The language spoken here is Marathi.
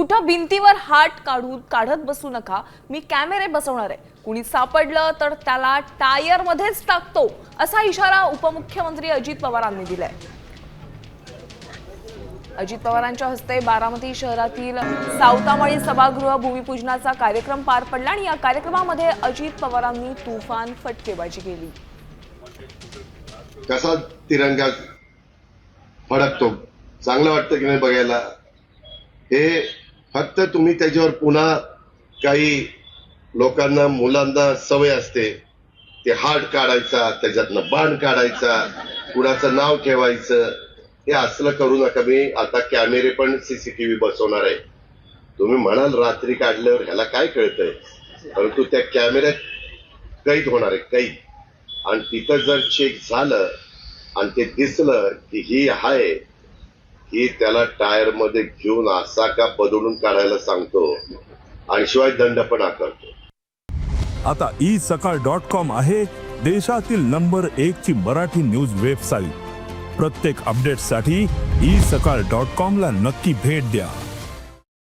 कुठं भिंतीवर हात काढून काढत बसू नका. मी कॅमेरे बसवणार आहे. कुणी सापडलं तर त्याला टायर मध्येच टाकतो असा इशारा उपमुख्यमंत्री अजित पवारांनी दिलाय. अजित पवारांच्या हस्ते बारामती शहरातील सावतामाळी सभागृह भूमिपूजनाचा कार्यक्रम पार पडला आणि या कार्यक्रमामध्ये अजित पवारांनी तुफान फटकेबाजी केली. कसा तिरंगा फडकतो? चांगलं वाटतं की नाही बघायला? हे फक्त तुम्ही त्याच्यावर पुन्हा काही लोकांना मुलांना सवय असते ते हार्ड काढायचा त्याच्यातनं बाण काढायचा कुणाचं नाव ठेवायचं हे असलं करू नका. मी आता कॅमेरे पण सीसीटीव्ही बसवणार आहे. तुम्ही म्हणाल रात्री काढल्यावर ह्याला काय कळतंय? परंतु त्या कॅमेऱ्यात कैद होणार आहे कैद. आणि तिथं जर चेक झालं आणि ते दिसलं की ही आहे की त्याला टायरमध्ये घेऊन असा का बदलून काढायला सांगतो आणि शिवाय दंड पण आकारतो. आता ई सकाळ डॉट कॉम आहे देशातील नंबर एक ची मराठी न्यूज वेबसाईट प्रत्येक अपडेटसाठी ई सकाळ डॉट कॉम ला नक्की भेट द्या.